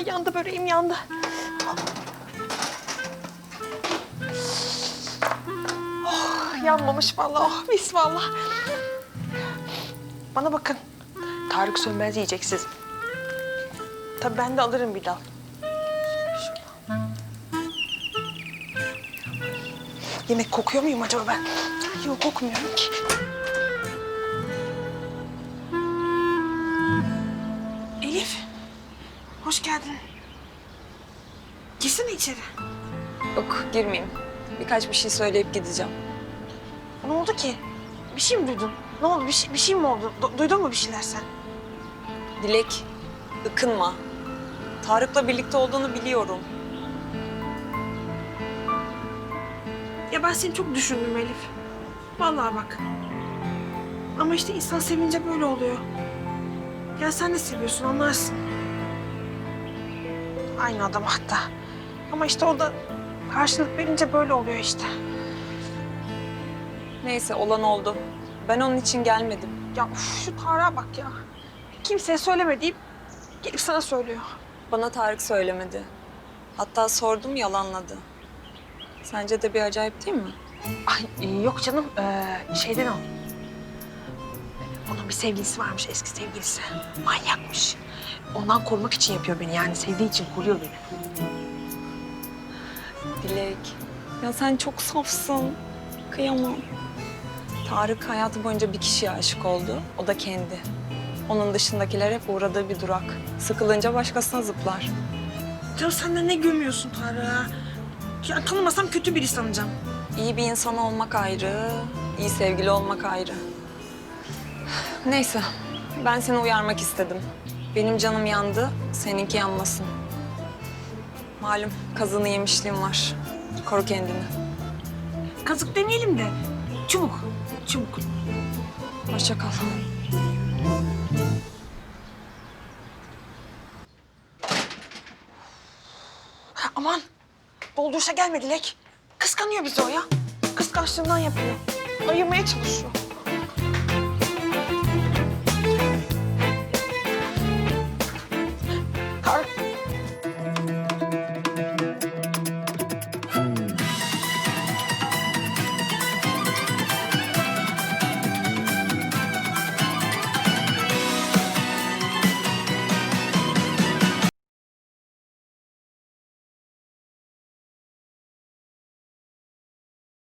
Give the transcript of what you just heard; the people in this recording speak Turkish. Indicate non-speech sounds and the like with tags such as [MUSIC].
Ay yandı böreğim yandı. Oh, yanmamış vallahi. Oh, mis vallahi. Bana bakın. Tarık Sönmez yiyeceksiniz. Tabii ben de alırım bir dal. Yemek kokuyor muyum acaba ben? Yok kokmuyorum ki. Hoş geldin. Girsene içeri. Yok girmeyeyim. Birkaç bir şey söyleyip gideceğim. Ne oldu ki? Bir şey mi duydun? Ne oldu? Bir şey, bir şey mi oldu? Du- duydun mu bir şeyler sen? Dilek, ıkınma. Tarık'la birlikte olduğunu biliyorum. Ya ben seni çok düşündüm Elif. Vallahi bak. Ama işte insan sevince böyle oluyor. Ya sen de seviyorsun anlarsın. Aynı adam hatta. Ama işte o da karşılık verince böyle oluyor işte. Neyse olan oldu. Ben onun için gelmedim. Ya uf, şu Tarık'a bak ya. Kimseye söyleme deyip gelip sana söylüyor. Bana Tarık söylemedi. Hatta sordum yalanladı. Sence de bir acayip değil mi? Ay yok canım ee, şeyden o. Onun bir sevgilisi varmış eski sevgilisi. Manyakmış. Ondan korumak için yapıyor beni yani sevdiği için koruyor beni. Dilek, ya sen çok safsın. Kıyamam. Tarık hayatı boyunca bir kişiye aşık oldu. O da kendi. Onun dışındakiler hep uğradığı bir durak. Sıkılınca başkasına zıplar. Canım sen de ne gömüyorsun Tarık'a? Ya tanımasam kötü biri sanacağım. İyi bir insan olmak ayrı, iyi sevgili olmak ayrı. [SIGHS] Neyse, ben seni uyarmak istedim. Benim canım yandı, seninki yanmasın. Malum kazını yemişliğim var. Koru kendini. Kazık demeyelim de çubuk, çubuk. Hoşça kal. Aman dolduruşa gelme Dilek. Kıskanıyor bizi o ya. Kıskançlığından yapıyor. Ayırmaya çalışıyor.